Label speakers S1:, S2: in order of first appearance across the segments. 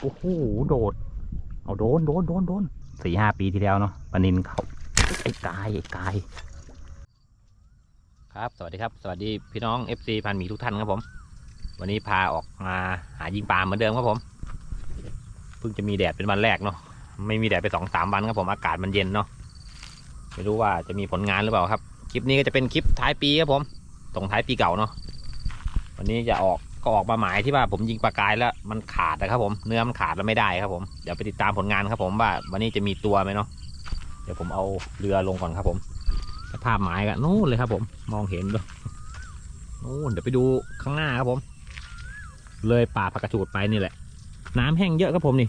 S1: โอ้โหโดด เอาโดนโดนโดนโดนสี่ห้าปีที่แล้วเนาะปนินเขาไอ้กายไอ้กาย ครับสวัสดีครับ สวัสดีพี่น้อง FC พันหมีทุกท่านครับผม วันนี้พาออกมาหายิงปลาเหมือนเดิมครับผมเพิ่งจะมีแดดเป็นวันแรกเนาะไม่มีแดดไปสองสามวันครับผมอากาศมันเย็นเนาะไม่รู้ว่าจะมีผลงานหรือเปล่าครับ คลิปนี้ก็จะเป็นคลิปท้ายปีครับผมส่งท้ายปีเก่าเนาะวันนี้จะออกก็ออกมาหมายที่ว่าผมยิงปลากายแล้วมันขาดนะครับ ผมเนื้อมันขาดแล้วไม่ได้ครับผมเดี๋ยวไปติดตามผลงานครับ ผมว่า วันนี้จะมีตัวไหมเนาะเดี๋ยวผมเอาเรือลงก่อนครับ ผมสภาพหมายกันนู่นเลยครับ ผมมองเห็นด้วยนู่นเดี๋ยวไปดูข้างหน้าครับผม เลยป่าผักกระจูดไปนี่แหละ น้ำแห้งเยอะครับผมนี่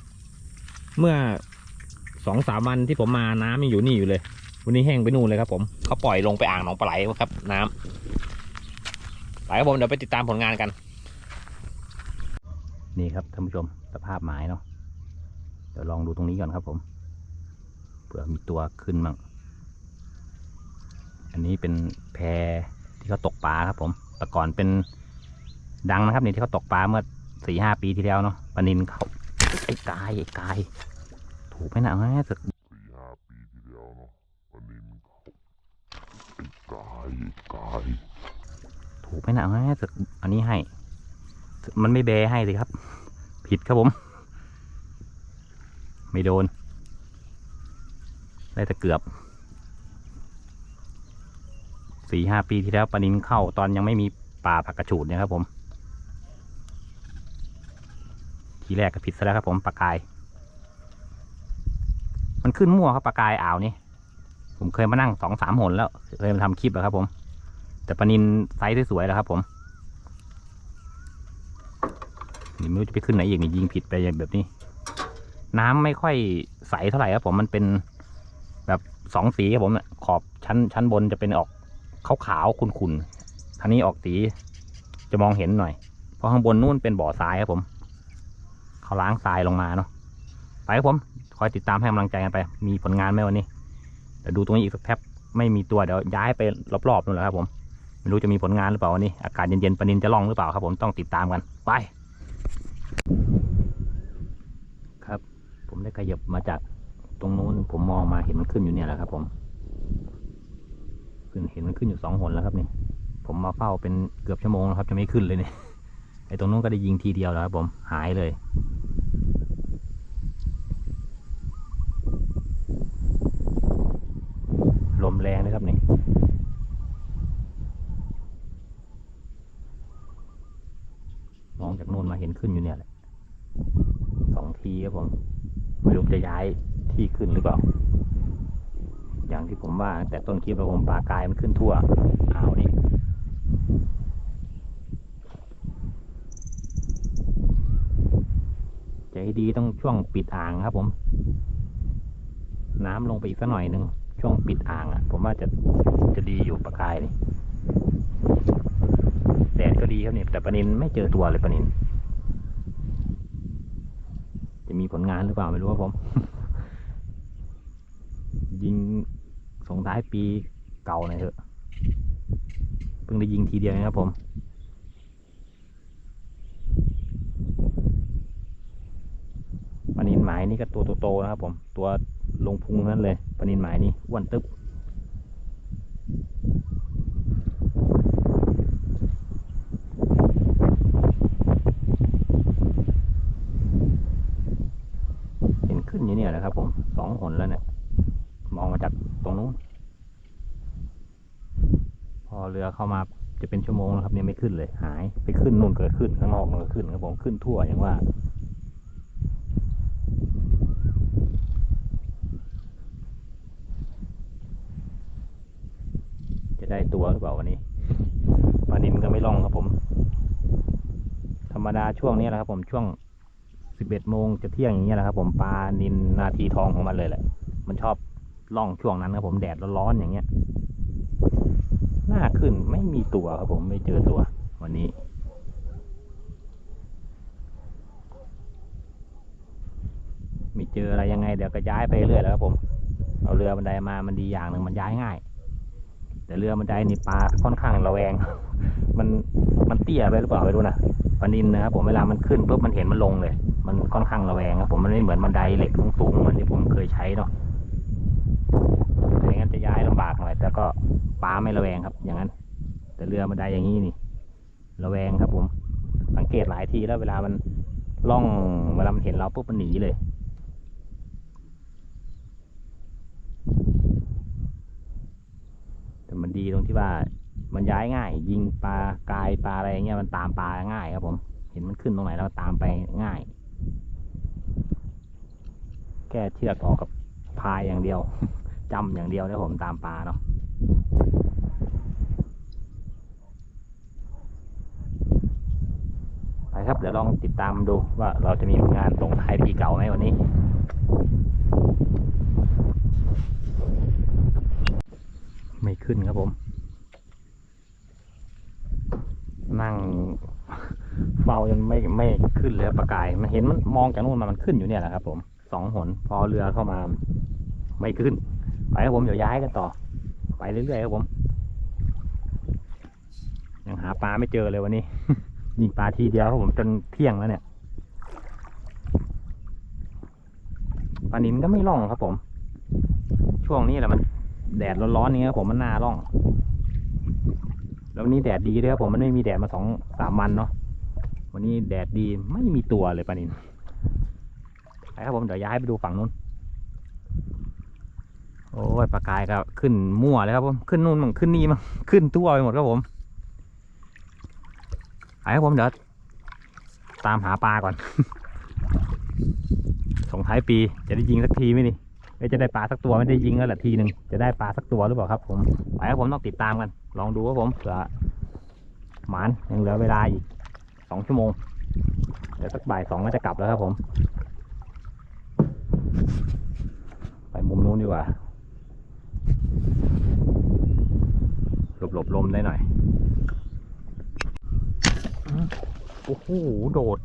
S1: เมื่อสองสามวันที่ผมมาน้ำยังอยู่นี่อยู่เลย วันนี้แห้งไปนู่นเลยครับ ผมเขาปล่อยลงไปอ่างหนองปลาไหลครับ น้ำไปครับผมเดี๋ยวไปติดตามผลงานกัน นี่ครับท่านผู้ชมสภาพหมายเนาะเดี๋ยวลองดูตรงนี้ก่อนครับผมเผื่อมีตัวขึ้นมั่งอันนี้เป็นแพที่เขาตกปลาครับผมแต่ก่อนเป็นดังนะครับนี่ที่เขาตกปลาเมื่อสี่ห้าปีที่แล้วเนาะปลานินเขาไอ้กายไอ้กาย ถูกไหมนะแม่สึก
S2: สี่ห้าปีที่แล้วเนาะวันนี้มันเขาไอ้กายไอ้กาย
S1: ถูกไหมนะแม่สึกอันนี้ให้ มันไม่แบให้เลยครับ ผิดครับผม ไม่โดน ได้แต่เกือบสี่ห้าปีที่แล้วปลานินเข้าตอนยังไม่มีป่าผักกระฉูดเนี่ยครับผมทีแรกก็ผิดซะแล้วครับผมปลากาย มันขึ้นมั่วครับปลากายอ่าวนี่ผมเคยมานั่งสองสามหนแล้ว เคยมาทำคลิปแล้วครับผม แต่ปลานินไซส์สวยๆแล้วครับผม นี่ ไม่รู้จะไปขึ้นไหนอีกนี่ยิงผิดไปอย่างแบบนี้ น้ำไม่ค่อยใสเท่าไหร่ครับผมมันเป็นแบบสองสีครับผมเนี่ยขอบชั้นชั้นบนจะเป็นออกขาวขาวๆขุ่นๆทางนี้ออกสีจะมองเห็นหน่อย เพราะข้างบนนู่นเป็นบ่อทรายครับผมเขาล้างทรายลงมาเนาะไปครับผมคอยติดตามให้กำลังใจกันไป มีผลงานไหมวันนี้เดี๋ยวดูตรงนี้อีกสักแป๊บไม่มีตัวเดี๋ยวย้ายไปรอบๆนู่นแหละครับผมไม่รู้จะมีผลงานหรือเปล่าวันนี้อากาศเย็นๆปนินจะล่องหรือเปล่าครับผมต้องติดตามกันไป ครับ ผมได้ขยับมาจากตรงนู้น ผมมองมาเห็นมันขึ้นอยู่เนี่ยแหละครับผม ขึ้นเห็นมันขึ้นอยู่สองหนแล้วครับนี่ ผมมาเฝ้าเป็นเกือบชั่วโมงแล้วครับ จะไม่ขึ้นเลยเนี่ยไอ้ตรงนู้นก็ได้ยิงทีเดียวแล้วครับผมหายเลยลมแรงนะครับนี่มองจากโน่นมาเห็นขึ้นอยู่เนี่ยแหละสองทีครับผม ไม่รู้จะย้ายที่ขึ้นหรือเปล่า อย่างที่ผมว่าแต่ต้นคลิปแล้วผมปลากายมันขึ้นทั่วอ่าวนี่ใจดีต้องช่วงปิดอ่างครับ ผม น้ำลงไปอีกสักหน่อยหนึ่งช่วงปิดอ่างอะ ผมว่าจะจะดีอยู่ปลากายนี่แดดก็ดีครับเนี่ยแต่ปลานินไม่เจอตัวเลยปลานิน จะมีผลงานหรือเปล่าไม่รู้ครับผม ยิงส่งท้ายปีเก่าหน่อยเถอะ เพิ่งได้ยิงทีเดียวนะครับผมปนินหมายนี่ก็ตัวโตๆนะครับผม ตัวลงพุงนั่นเลยปนินหมายนี่อ้วนตึ๊บ เห็ นะครับผมสองหนแล้วเนี่ย มองมาจากตรงนู้น พอเรือเข้ามาจะเป็นชั่วโมงแล้วครับเนี่ยไม่ขึ้นเลย หายไปขึ้นนู่นเกิดขึ้นข้างนอกมันก็ขึ้นครับผมขึ้นทั่วอย่างว่าจะได้ตัวหรือเปล่าวันนี้ปลานินก็ไม่ล่องครับผม ธรรมดาช่วงนี้แหละครับผมช่วง สิบเอ็ดโมงจะเที่ยงอย่างเงี้ยแหละครับ ผมปลานินนาทีทองของมันเลยแหละ มันชอบล่องช่วงนั้นครับผมแดดร้อนๆอย่างเงี้ยหน้าขึ้นไม่มีตัวครับผมไม่เจอตัว วันนี้ไม่เจออะไรยังไงเดี๋ยวก็ย้ายไปเรื่อยแล้วครับผม เอาเรือบันไดมามันดีอย่างหนึ่งมันย้ายง่าย แต่เรือบันไดนี่ปลาค่อนข้างระแวง มันมันเตี้ยไปหรือเปล่าไม่รู้นะปลานินนะครับผมเวลามันขึ้นปุ๊บมันเห็นมันลงเลย มันค่อนข้างระแวงครับผมมันไม่เหมือนบันไดเหล็กสูงๆเหมือนที่ผมเคยใช้เนาะไม่างนั้นจะย้ายลำบากหน่อยแต่ก็ปลาไม่ระแวงครับ อย่างนั้น แต่เรือบันไดอย่างนี้นี่ ระแวงครับผม สังเกตหลายทีแล้วเวลามันล่องเวลามันเห็นเราปุ๊บมันหนีเลย แต่มันดีตรงที่ว่ามันย้ายง่าย ยิงปลากายปลาอะไรเงี้ยมันตามปลาง่ายครับผม เห็นมันขึ้นตรงไหนเราตามไปง่าย แค่เชือกออกกับพายอย่างเดียวจำอย่างเดียวแล้วผมตามปลาเนาะไปครับเดี๋ยวลองติดตามดูว่าเราจะมีงานส่งท้ายปีเก่าไหมวันนี้ ไม่ ขึ้นครับผม นั่งเฝ้ายังไม่ไม่ขึ้นเลยประกาย มันเห็นมันมองจากนู่นมามันขึ้นอยู่เนี่ยแหละครับ ผมสองหนพอเรือเข้ามา ไม่ขึ้น ไปครับผมเดี๋ยวย้ายกันต่อ ไปเรื่อยๆครับผม ยังหาปลาไม่เจอเลยวันนี้ยิงปลาทีเดียวครับผมจนเที่ยงแล้วเนี่ยปลานินก็ไม่ล่องครับผม ช่วงนี้แหละมัน แดดร้อนๆนี้ครับผมมันน่าร่อง แล้ววันนี้แดดดีด้วยครับผมมันไม่มีแดดมาสองสามวันเนาะวันนี้แดดดีไม่มีตัวเลยปลานินไปครับผมเดี๋ยวย้ายไปดูฝั่งนู้นโอ้ยปลากายก็ขึ้นมั่วเลยครับผมขึ้นนู่นมั่งขึ้นนี่มั่งขึ้นตัวไปหมดครับผมไปครับผมเดี๋ยวตามหาปลาก่อนส่งท้ายปีจะได้ยิงสักทีไหมนี่ เอ้ยจะได้ปลาสักตัวไม่ได้ยิงแล้วแหละทีหนึ่งจะได้ปลาสักตัวหรือเปล่าครับ ผมไปครับผมต้องติดตามกัน ลองดูครับผมเผื่อหมานยังเหลือเวลาอีกสองชั่วโมงเดี๋ยวสักบ่ายสองก็จะกลับแล้วครับผม ไปมุมนู้นดีกว่าหลบหลบลมได้หน่อยโอ้โหโดด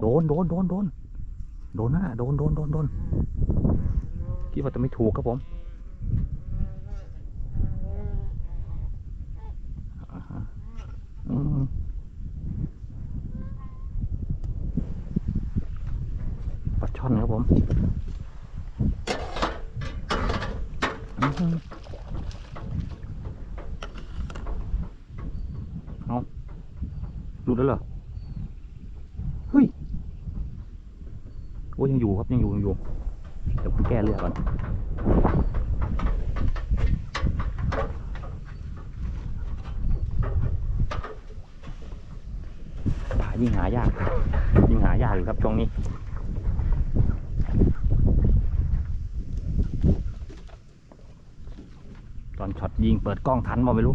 S1: โดนโดนโดนโดนโดนนะโดนโดนโดนโดนคิดว่าจะไม่ถูกครับผมอ่าฮะอืมปลาช่อนครับผมอื้อหือเอาหลุดแล้วเหรอ เฮ้ย โอ้ ยังอยู่ยังอยู่ยังอยู่ เดี๋ยวผมแก้เรือก่อนป่ายิ่งหายาก ยิ่งหายากอยู่ครับช่วงนี้ตอนช็อตยิงเปิดกล้องทันบ่ไม่รู้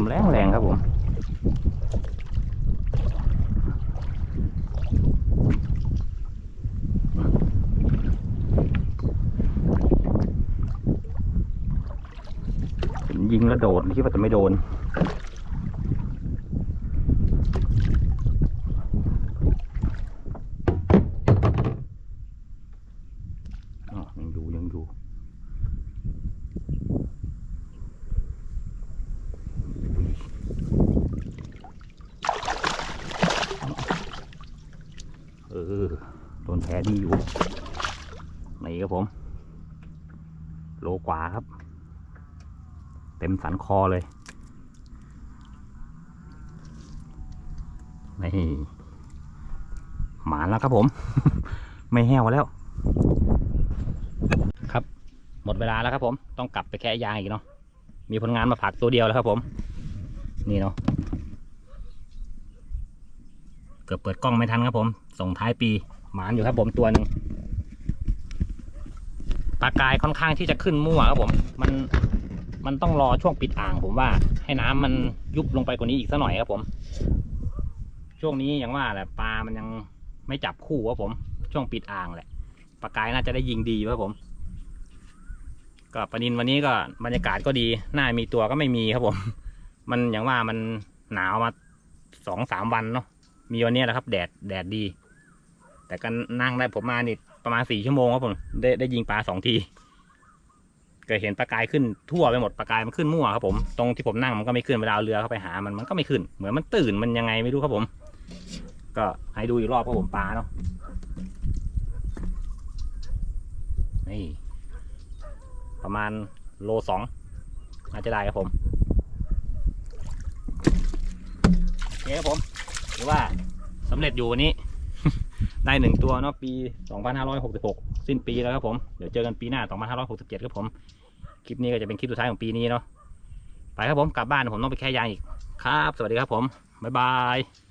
S1: มแรงแรงครับผมยิงแล้วโดดคิดว่าจะไม่โดน อ๋อยังอยู่ยังอยู่ เออ โดนแผลดีอยู่นี่ครับผม โลกว่าครับ เต็มสันคอเลยนี่หมานแล้วครับผม ไม่แห้วแล้ว ครับ หมดเวลาแล้วครับผม ต้องกลับไปแค่ยางอีกเนาะมีผลงานมาผักตัวเดียวแล้วครับผม นี่เนาะ กือบเปิดกล้องไม่ทันครับผม ส่งท้ายปีหมานอยู่ครับผมตัวหนึ่งปลากายค่อนข้างที่จะขึ้นมั่วครับผม มันมันต้องรอช่วงปิดอ่างผมว่า ให้น้ำมันยุบลงไปกว่านี้อีกสักหน่อยครับผม ช่วงนี้อย่างว่าแหละปลามันยังไม่จับคู่ครับผม ช่วงปิดอ่างแหละปลากายน่าจะได้ยิงดีครับผม ก็ปนินวันนี้ก็บรรยากาศก็ดีหน้ามีตัวก็ไม่มีครับผม มันอย่างว่ามันหนาวมาสองสามวันเนาะ มีวันนี้แหละครับ แดดแดดดี แต่ก็นั่งได้ผมมานี่ประมาณสี่ชั่วโมงครับผมได้ได้ยิงปลาสองทีก็เห็นปลากายขึ้นทั่วไปหมดปลากายมันขึ้นมั่วครับผมตรงที่ผมนั่งมันก็ไม่ขึ้นเวลาเรือเข้าไปหามันมันก็ไม่ขึ้น เหมือนมันตื่นมันยังไงไม่รู้ครับผม ก็ให้ดูอีกรอบครับผมปลาเนาะนี่ประมาณโลสองน่าจะได้ครับผมโอเคครับผม ถือว่าสำเร็จอยู่วันนี้ ได้หนึ่งตัวเนาะปี 2566 สิ้นปีแล้วครับผม เดี๋ยวเจอกันปีหน้า 2567 ครับผม คลิปนี้ก็จะเป็นคลิปสุดท้ายของปีนี้เนาะไปครับผมกลับบ้านผมต้องไปแค่ยางอีกครับ สวัสดีครับผมบ๊ายบาย